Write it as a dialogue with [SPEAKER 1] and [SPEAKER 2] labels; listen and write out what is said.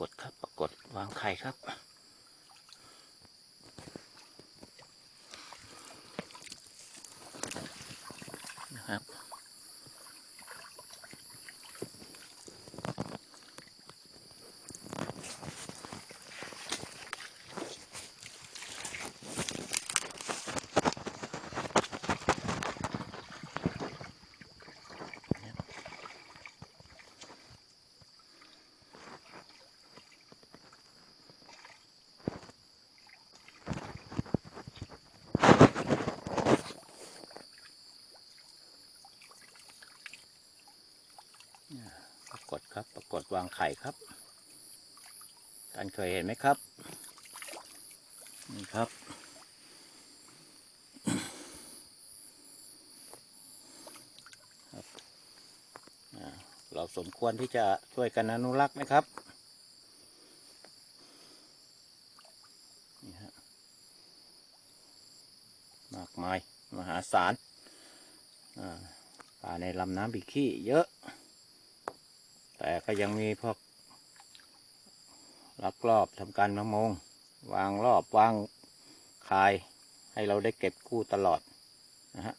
[SPEAKER 1] ากฏครับ ปรากฏวางไข่ครับ นะครับากฏครับ ปรากฏวางไข่ครับท่านเคยเห็นไหมครับ นี่ครับ เราสมควรที่จะช่วยกันอนุรักษ์นะครับนี่ฮะมากมาย มหาศาลอ่าปลาในลำน้ำบิขี้เยอะ แต่ก็ยังมีพวกลักลอบทำการประมง วางรอบวางคาย ให้เราได้เก็บกู้ตลอดนะฮะ